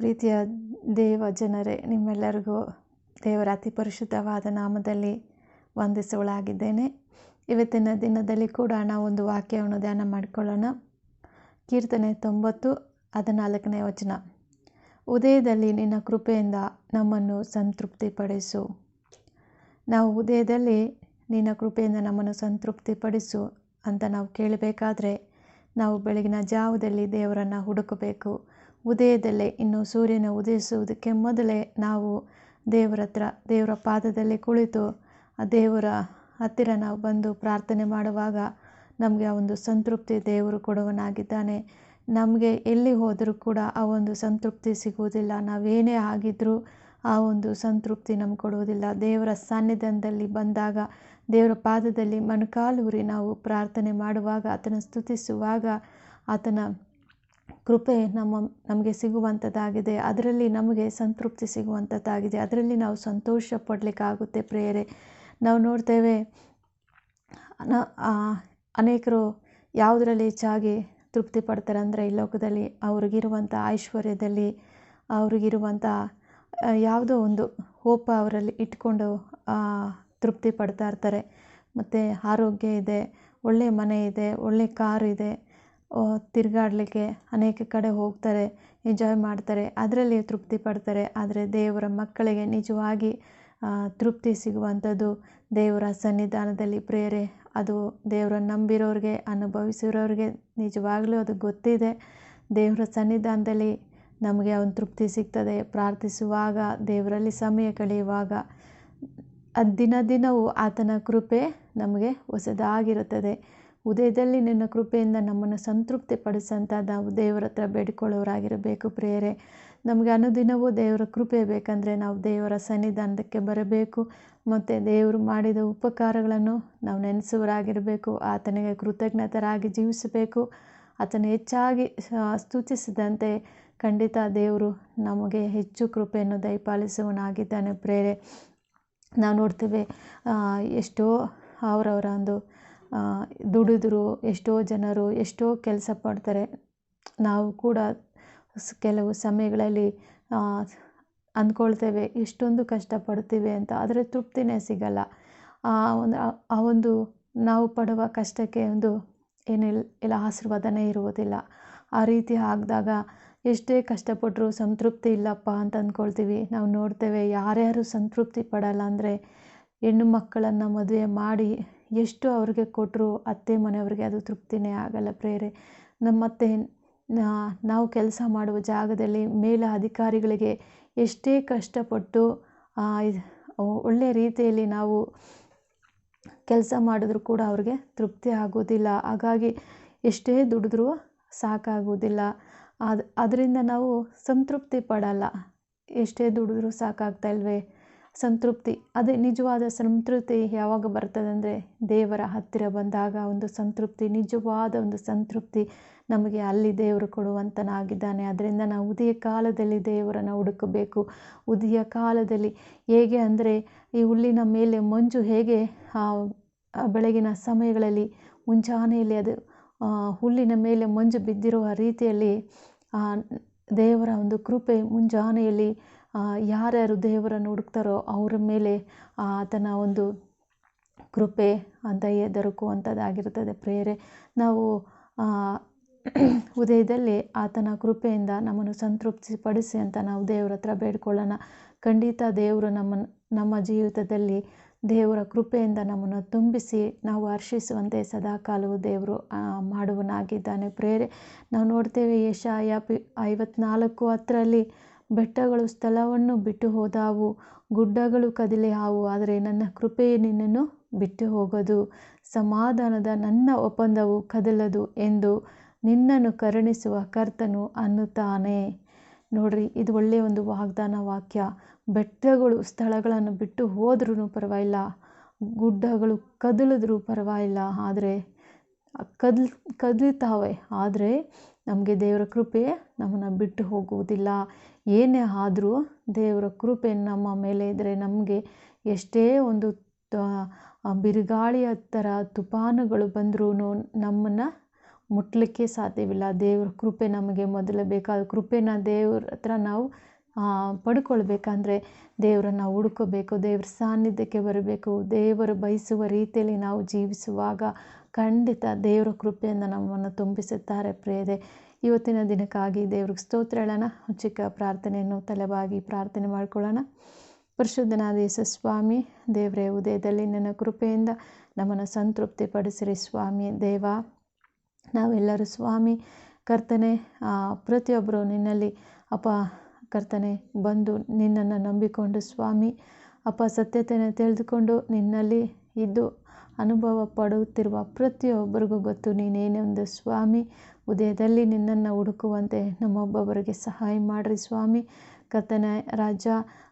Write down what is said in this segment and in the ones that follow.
ಪ್ರೀತಿಯ ದೇವ ಜನರೇ, ನಿಮ್ಮೆಲ್ಲರಿಗೂ ದೇವರ ಅತಿ ಪರಿಶುದ್ಧವಾದ ನಾಮದಲ್ಲಿ ವಂದಿಸುವಳಾಗಿದ್ದೇನೆ. ಇವತ್ತಿನ ದಿನದಲ್ಲಿ ಕೂಡ ನಾವು ಒಂದು ವಾಕ್ಯವನ್ನು ಧ್ಯಾನ ಮಾಡಿಕೊಳ್ಳೋಣ. ಕೀರ್ತನೆ ತೊಂಬತ್ತು, ಹದಿನಾಲ್ಕನೇ ವಚನ. ಉದಯದಲ್ಲಿ ನಿನ್ನ ಕೃಪೆಯಿಂದ ನಮ್ಮನ್ನು ಸಂತೃಪ್ತಿಪಡಿಸು. ನಾವು ಉದಯದಲ್ಲಿ ನಿನ್ನ ಕೃಪೆಯಿಂದ ನಮ್ಮನ್ನು ಸಂತೃಪ್ತಿಪಡಿಸು ಅಂತ ನಾವು ಕೇಳಬೇಕಾದ್ರೆ ನಾವು ಬೆಳಗಿನ ಜಾವದಲ್ಲಿ ದೇವರನ್ನು ಹುಡುಕಬೇಕು. ಉದಯದಲ್ಲೇ, ಇನ್ನು ಸೂರ್ಯನ ಉದಯಿಸುವುದಕ್ಕೆ ಮೊದಲೇ ನಾವು ದೇವರ ಹತ್ರ, ದೇವರ ಪಾದದಲ್ಲಿ ಕುಳಿತು ಆ ದೇವರ ಹತ್ತಿರ ನಾವು ಬಂದು ಪ್ರಾರ್ಥನೆ ಮಾಡುವಾಗ ನಮಗೆ ಆ ಒಂದು ಸಂತೃಪ್ತಿ ದೇವರು ಕೊಡುವನಾಗಿದ್ದಾನೆ. ನಮಗೆ ಎಲ್ಲಿ ಹೋದರೂ ಕೂಡ ಆ ಒಂದು ಸಂತೃಪ್ತಿ ಸಿಗುವುದಿಲ್ಲ. ನಾವೇನೇ ಆಗಿದ್ದರೂ ಆ ಒಂದು ಸಂತೃಪ್ತಿ ನಮ್ಗೆ ಕೊಡುವುದಿಲ್ಲ. ದೇವರ ಸಾನ್ನಿಧ್ಯದಲ್ಲಿ ಬಂದಾಗ, ದೇವರ ಪಾದದಲ್ಲಿ ಮೊಣಕಾಲೂರಿ ನಾವು ಪ್ರಾರ್ಥನೆ ಮಾಡುವಾಗ, ಆತನ ಸ್ತುತಿಸುವಾಗ ಆತನ ಕೃಪೆ ನಮ್ಮ, ನಮಗೆ ಸಿಗುವಂಥದ್ದಾಗಿದೆ. ಅದರಲ್ಲಿ ನಮಗೆ ಸಂತೃಪ್ತಿ ಸಿಗುವಂಥದ್ದಾಗಿದೆ. ಅದರಲ್ಲಿ ನಾವು ಸಂತೋಷ ಪಡಲಿಕ್ಕಾಗುತ್ತೆ ಪ್ರೇಯರೆ. ನಾವು ನೋಡ್ತೇವೆ ಅನೇಕರು ಯಾವುದರಲ್ಲಿ ಹೆಚ್ಚಾಗಿ ತೃಪ್ತಿ ಪಡ್ತಾರೆ ಅಂದರೆ ಈ ಲೋಕದಲ್ಲಿ ಅವ್ರಿಗಿರುವಂಥ ಐಶ್ವರ್ಯದಲ್ಲಿ, ಅವ್ರಿಗಿರುವಂಥ ಯಾವುದೋ ಒಂದು ಹೋಪ ಅವರಲ್ಲಿ ಇಟ್ಕೊಂಡು ತೃಪ್ತಿ ಪಡ್ತಾ ಇರ್ತಾರೆ. ಮತ್ತು ಆರೋಗ್ಯ ಇದೆ ಒಳ್ಳೆಯ ಮನೆ ಇದೆ ಒಳ್ಳೆಯ ಕಾರ್ ಇದೆ. ತಿರುಗಾಡಲಿಕ್ಕೆ ಅನೇಕ ಕಡೆ ಹೋಗ್ತಾರೆ ಎಂಜಾಯ್ ಮಾಡ್ತಾರೆ, ಅದರಲ್ಲಿ ತೃಪ್ತಿ ಪಡ್ತಾರೆ. ಆದರೆ ದೇವರ ಮಕ್ಕಳಿಗೆ ನಿಜವಾಗಿ ತೃಪ್ತಿ ಸಿಗುವಂಥದ್ದು ದೇವರ ಸನ್ನಿಧಾನದಲ್ಲಿ ಪ್ರೇರೆ ಅದು ದೇವರ ನಂಬಿರೋರಿಗೆ, ಅನುಭವಿಸಿರೋರಿಗೆ ನಿಜವಾಗಲೂ ಅದು ಗೊತ್ತಿದೆ. ದೇವರ ಸನ್ನಿಧಾನದಲ್ಲಿ ನಮಗೆ ಒಂದು ತೃಪ್ತಿ ಸಿಗ್ತದೆ. ಪ್ರಾರ್ಥಿಸುವಾಗ, ದೇವರಲ್ಲಿ ಸಮಯ ಕಳೆಯುವಾಗ, ದಿನ ದಿನವೂ ಆತನ ಕೃಪೆ ನಮಗೆ ಹೊಸದಾಗಿರುತ್ತದೆ. ಉದಯದಲ್ಲಿ ನಿನ್ನ ಕೃಪೆಯಿಂದ ನಮ್ಮನ್ನು ಸಂತೃಪ್ತಿ ಪಡಿಸಂತ ನಾವು ದೇವರ ಹತ್ರ ಬೇಡಿಕೊಳ್ಳೋರಾಗಿರಬೇಕು ಪ್ರೇಯರೆ. ನಮಗೆ ಅನುದಿನವೂ ದೇವರ ಕೃಪೆ ಬೇಕಂದರೆ ನಾವು ದೇವರ ಸನ್ನಿಧಾನಕ್ಕೆ ಬರಬೇಕು. ಮತ್ತು ದೇವರು ಮಾಡಿದ ಉಪಕಾರಗಳನ್ನು ನಾವು ನೆನೆಸುವರಾಗಿರಬೇಕು ಆತನಿಗೆ ಕೃತಜ್ಞತರಾಗಿ ಜೀವಿಸಬೇಕು. ಆತನ ಹೆಚ್ಚಾಗಿ ಸ್ತುತಿಸಿದಂತೆ ಖಂಡಿತ ದೇವರು ನಮಗೆ ಹೆಚ್ಚು ಕೃಪೆಯನ್ನು ದಯಪಾಲಿಸುವನಾಗಿದ್ದಾನೆ ಪ್ರೇರೆ ನಾವು ನೋಡ್ತೇವೆ ಎಷ್ಟೋ ಅವರವರ ಒಂದು ದುಡಿದ್ರು, ಎಷ್ಟೋ ಜನರು ಎಷ್ಟೋ ಕೆಲಸ ಪಡ್ತಾರೆ. ನಾವು ಕೂಡ ಕೆಲವು ಸಮಯಗಳಲ್ಲಿ ಅಂದ್ಕೊಳ್ತೇವೆ, ಎಷ್ಟೊಂದು ಕಷ್ಟಪಡ್ತೀವಿ ಅಂತ. ಆದರೆ ತೃಪ್ತಿನೇ ಸಿಗಲ್ಲ. ಆ, ಒಂದು ಆ ಒಂದು ನಾವು ಪಡುವ ಕಷ್ಟಕ್ಕೆ ಒಂದು ಏನಿಲ್ಲ ಇಲ್ಲ ಆಶೀರ್ವಾದನೇ ಇರುವುದಿಲ್ಲ. ಆ ರೀತಿ ಆಗಿದಾಗ ಎಷ್ಟೇ ಕಷ್ಟಪಟ್ಟರು ಸಂತೃಪ್ತಿ ಇಲ್ಲಪ್ಪ ಅಂತ ಅಂದ್ಕೊಳ್ತೀವಿ. ನಾವು ನೋಡ್ತೇವೆ ಯಾರ್ಯಾರು ಸಂತೃಪ್ತಿ ಪಡಲ್ಲ ಅಂದರೆ ಹೆಣ್ಣು ಮಕ್ಕಳನ್ನು ಮದುವೆ ಮಾಡಿ ಎಷ್ಟು ಅವ್ರಿಗೆ ಕೊಟ್ಟರು ಅತ್ತೆ ಮನೆಯವ್ರಿಗೆ ಅದು ತೃಪ್ತಿನೇ ಆಗಲ್ಲ ಪ್ರೇರೆ. ನಮ್ಮ ಅತ್ತೆ ನಾವು ಕೆಲಸ ಮಾಡುವ ಜಾಗದಲ್ಲಿ ಮೇಲ ಅಧಿಕಾರಿಗಳಿಗೆ ಎಷ್ಟೇ ಕಷ್ಟಪಟ್ಟು ಒಳ್ಳೆಯ ರೀತಿಯಲ್ಲಿ ನಾವು ಕೆಲಸ ಮಾಡಿದ್ರೂ ಕೂಡ ಅವ್ರಿಗೆ ತೃಪ್ತಿ ಆಗೋದಿಲ್ಲ. ಹಾಗಾಗಿ ಎಷ್ಟೇ ದುಡಿದ್ರೂ ಸಾಕಾಗೋದಿಲ್ಲ. ಅದು, ಅದರಿಂದ ನಾವು ಸಂತೃಪ್ತಿ ಪಡಲ್ಲ. ಎಷ್ಟೇ ದುಡಿದ್ರೂ ಸಾಕಾಗ್ತಾ ಇಲ್ವೇ? ಸಂತೃಪ್ತಿ. ಅದೇ ನಿಜವಾದ ಸಂತೃಪ್ತಿ ಯಾವಾಗ ಬರ್ತದೆ ಅಂದರೆ ದೇವರ ಹತ್ತಿರ ಬಂದಾಗ ಒಂದು ಸಂತೃಪ್ತಿ, ನಿಜವಾದ ಒಂದು ಸಂತೃಪ್ತಿ ನಮಗೆ ಅಲ್ಲಿ ದೇವರು ಕೊಡುವಂತನಾಗಿದ್ದಾನೆ. ಅದರಿಂದ ನಾವು ಉದಯ ಕಾಲದಲ್ಲಿ ದೇವರನ್ನು ಹುಡುಕಬೇಕು. ಉದಯ ಕಾಲದಲ್ಲಿ ಹೇಗೆ ಅಂದರೆ ಈ ಹುಲ್ಲಿನ ಮೇಲೆ ಮಂಜು ಹೇಗೆ ಬೆಳಗಿನ ಸಮಯಗಳಲ್ಲಿ ಮುಂಜಾನೆಯಲ್ಲಿ ಅದು ಹುಲ್ಲಿನ ಮೇಲೆ ಮಂಜು ಬಿದ್ದಿರುವ ರೀತಿಯಲ್ಲಿ ದೇವರ ಒಂದು ಕೃಪೆ ಮುಂಜಾನೆಯಲ್ಲಿ ಯಾರ್ಯಾರು ದೇವರನ್ನು ಹುಡುಕ್ತಾರೋ ಅವರ ಮೇಲೆ ಆತನ ಒಂದು ಕೃಪೆ ದಯೆ ದೊರಕುವಂಥದ್ದಾಗಿರುತ್ತದೆ ಪ್ರೇರೆ ನಾವು ಉದಯದಲ್ಲಿ ಆತನ ಕೃಪೆಯಿಂದ ನಮ್ಮನ್ನು ಸಂತೃಪ್ತಿಪಡಿಸಿ ಅಂತ ನಾವು ದೇವರ ಹತ್ರ ಬೇಡ್ಕೊಳ್ಳೋಣ. ಖಂಡಿತ ದೇವರು ನಮ್ಮ ನಮ್ಮ ಜೀವಿತದಲ್ಲಿ ದೇವರ ಕೃಪೆಯಿಂದ ನಮ್ಮನ್ನು ತುಂಬಿಸಿ ನಾವು ಹರ್ಷಿಸುವಂತೆ ಸದಾಕಾಲವು ದೇವರು ಮಾಡುವನಾಗಿದ್ದಾನೆ ಪ್ರೇರೆ ನಾವು ನೋಡ್ತೇವೆ ಯಶಾಯ ಪಿ, ಐವತ್ನಾಲ್ಕು ಹತ್ತರಲ್ಲಿ ಬೆಟ್ಟಗಳು ಸ್ಥಳವನ್ನು ಬಿಟ್ಟು ಹೋದಾವು. ಗುಡ್ಡಗಳು ಕದಿಲೆ ಹಾವು. ಆದರೆ ನನ್ನ ಕೃಪೆಯೇ ನಿನ್ನನ್ನು ಬಿಟ್ಟು ಹೋಗದು. ಸಮಾಧಾನದ ನನ್ನ ಒಪ್ಪಂದವು ಕದಲದು ಎಂದು ನಿನ್ನನ್ನು ಕರುಣಿಸುವ ಕರ್ತನು ಅನ್ನುತ್ತಾನೆ. ನೋಡ್ರಿ, ಇದು ಒಳ್ಳೆಯ ಒಂದು ವಾಗ್ದಾನ ವಾಕ್ಯ. ಬೆಟ್ಟಗಳು ಸ್ಥಳಗಳನ್ನು ಬಿಟ್ಟು ಹೋದ್ರೂ ಪರವಾಗಿಲ್ಲ. ಗುಡ್ಡಗಳು ಕದಲಿದ್ರೂ ಪರವಾಗಿಲ್ಲ. ಆದರೆ ಕದ್ಲ್ ಕದಲಿತಾವೆ. ಆದರೆ ನಮಗೆ ದೇವರ ಕೃಪೆ ನಮ್ಮನ್ನು ಬಿಟ್ಟು ಹೋಗುವುದಿಲ್ಲ. ಏನೇ ಆದರೂ ದೇವರ ಕೃಪೆ ನಮ್ಮ ಮೇಲೆ ಇದ್ದರೆ ನಮಗೆ ಎಷ್ಟೇ ಒಂದು ಬಿರುಗಾಳಿಯ ಥರ ತುಫಾನುಗಳು ಬಂದರೂ ನಮ್ಮನ್ನು ಮುಟ್ಟಲಿಕ್ಕೆ ಸಾಧ್ಯವಿಲ್ಲ. ದೇವ್ರ ಕೃಪೆ ನಮಗೆ ಮೊದಲು ಬೇಕಾದ ಕೃಪೆನ ದೇವ್ರ ಹತ್ರ ನಾವು ಪಡ್ಕೊಳ್ಬೇಕಂದ್ರೆ ದೇವರನ್ನು ಹುಡ್ಕೋಬೇಕು, ದೇವ್ರ ಸಾನ್ನಿಧ್ಯಕ್ಕೆ ಬರಬೇಕು, ದೇವರು ಬಯಸುವ ರೀತಿಯಲ್ಲಿ ನಾವು ಜೀವಿಸುವಾಗ ಖಂಡಿತ ದೇವರ ಕೃಪೆಯಿಂದ ನಮ್ಮನ್ನು ತುಂಬಿಸುತ್ತಾರೆ ಪ್ರೇದೆ ಇವತ್ತಿನ ದಿನಕ್ಕಾಗಿ ದೇವ್ರಿಗೆ ಸ್ತೋತ್ರ ಹೇಳೋಣ. ಚಿಕ್ಕ ಪ್ರಾರ್ಥನೆಯನ್ನು ತಲೆಬಾಗಿ ಪ್ರಾರ್ಥನೆ ಮಾಡ್ಕೊಳ್ಳೋಣ. ಪರಿಶುದ್ಧನಾದ ಸ್ವಾಮಿ, ದೇವರೇ ಉದಯದಲ್ಲಿ ನನ್ನ ಕೃಪೆಯಿಂದ ನಮ್ಮನ್ನು ಸಂತೃಪ್ತಿಪಡಿಸಿರಿ ಸ್ವಾಮಿ ದೇವ. ನಾವೆಲ್ಲರೂ ಸ್ವಾಮಿ, ಕರ್ತನೆ ಪ್ರತಿಯೊಬ್ಬರು ನಿನ್ನಲ್ಲಿ, ಅಪ್ಪ ಕರ್ತನೆ, ಬಂದು ನಿನ್ನನ್ನು ನಂಬಿಕೊಂಡು ಸ್ವಾಮಿ, ಅಪ್ಪ ಸತ್ಯತೆಯನ್ನು ತಿಳಿದುಕೊಂಡು ನಿನ್ನಲ್ಲಿ ಇದ್ದು ಅನುಭವ ಪಡುತ್ತಿರುವ ಪ್ರತಿಯೊಬ್ಬರಿಗೂ ಗೊತ್ತು ನೀನೇನೆಂದು ಸ್ವಾಮಿ, ಉದಯದಲ್ಲಿ ನಿನ್ನನ್ನು ಹುಡುಕುವಂತೆ ನಮ್ಮೊಬ್ಬೊಬ್ಬರಿಗೆ ಸಹಾಯ ಮಾಡಿರಿ ಸ್ವಾಮಿ. ಕರ್ತನ ರಾಜ,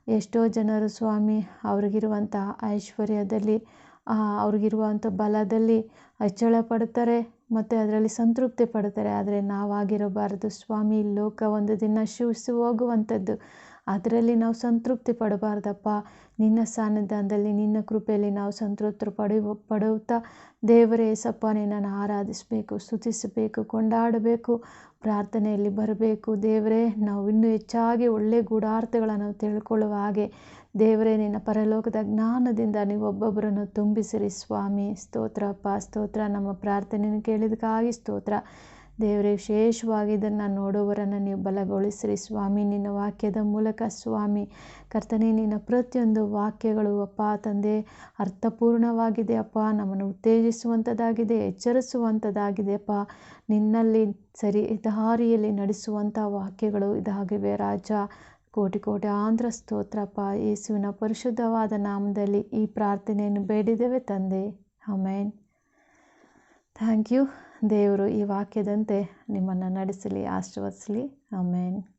ಎಷ್ಟೋ ಜನರು ಸ್ವಾಮಿ ಅವ್ರಿಗಿರುವಂಥ ಐಶ್ವರ್ಯದಲ್ಲಿ ಅವ್ರಿಗಿರುವಂಥ ಬಲದಲ್ಲಿ ಹೆಚ್ಚಳ ಪಡ್ತಾರೆ ಮತ್ತು ಅದರಲ್ಲಿ ಸಂತೃಪ್ತಿ ಪಡ್ತಾರೆ. ಆದರೆ ನಾವಾಗಿರಬಾರದು. ಸ್ವಾಮಿ ಲೋಕ ಒಂದು ದಿನ ಶಿವಿಸಿ ಹೋಗುವಂಥದ್ದು. ಅದರಲ್ಲಿ ನಾವು ಸಂತೃಪ್ತಿ ಪಡಬಾರ್ದಪ್ಪ. ನಿನ್ನ ಸಾನ್ನಿಧ್ಯದಲ್ಲಿ, ನಿನ್ನ ಕೃಪೆಯಲ್ಲಿ ನಾವು ಸಂತೃಪ್ತಿ ಪಡೆಯುವ ಪಡುತ್ತಾ. ದೇವರೇ ಸಪ್ಪ ನಿನ್ನನ್ನು ಆರಾಧಿಸಬೇಕು, ಸ್ತುತಿಸಬೇಕು, ಕೊಂಡಾಡಬೇಕು, ಪ್ರಾರ್ಥನೆಯಲ್ಲಿ ಬರಬೇಕು. ದೇವರೇ, ನಾವು ಇನ್ನೂ ಹೆಚ್ಚಾಗಿ ಒಳ್ಳೆಯ ಗೂಢಾರ್ಥಗಳನ್ನು ತಿಳ್ಕೊಳ್ಳುವ ಹಾಗೆ. ದೇವರೇ, ನಿನ್ನ ಪರಲೋಕದ ಜ್ಞಾನದಿಂದ ನೀವು ಒಬ್ಬೊಬ್ಬರನ್ನು ತುಂಬಿಸಿರಿ. ಸ್ವಾಮಿ ಸ್ತೋತ್ರಪ್ಪ ಸ್ತೋತ್ರ. ನಮ್ಮ ಪ್ರಾರ್ಥನೆಯನ್ನು ಕೇಳಿದಕ್ಕಾಗಿ ಸ್ತೋತ್ರ. ದೇವರೇ, ವಿಶೇಷವಾಗಿ ಇದನ್ನು ನೋಡುವವರನ್ನು ನೀವು ಬಲಗೊಳಿಸಿರಿ. ಸ್ವಾಮಿ, ನಿನ್ನ ವಾಕ್ಯದ ಮೂಲಕ ಸ್ವಾಮಿ, ಕರ್ತನೆ, ನಿನ್ನ ಪ್ರತಿಯೊಂದು ವಾಕ್ಯಗಳು ಅಪ್ಪ, ತಂದೆ, ಅರ್ಥಪೂರ್ಣವಾಗಿದೆ ಅಪ್ಪ. ನಮ್ಮನ್ನು ಉತ್ತೇಜಿಸುವಂಥದ್ದಾಗಿದೆ ಎಚ್ಚರಿಸುವಂಥದ್ದಾಗಿದೆ ಅಪ್ಪ. ನಿನ್ನಲ್ಲಿ ಸರಿ ದಾರಿಯಲ್ಲಿ ನಡೆಸುವಂಥ ವಾಕ್ಯಗಳು ಇದಾಗಿವೆ ರಾಜ. ಕೋಟಿ ಕೋಟಿ ಆಂಧ್ರ ಸ್ತೋತ್ರಪ್ಪ ಯೇಸುವಿನ ಪರಿಶುದ್ಧವಾದ ನಾಮದಲ್ಲಿ ಈ ಪ್ರಾರ್ಥನೆಯನ್ನು ಬೇಡಿದ್ದೇವೆ ತಂದೆ. ಆಮೇನ್. ಥ್ಯಾಂಕ್ ಯು ದೇವರು ಈ ವಾಕ್ಯದಂತೆ ನಿಮ್ಮನ್ನು ನಡೆಸಲಿ ಆಶೀರ್ವದಿಸಲಿ. ಆಮೇನ್.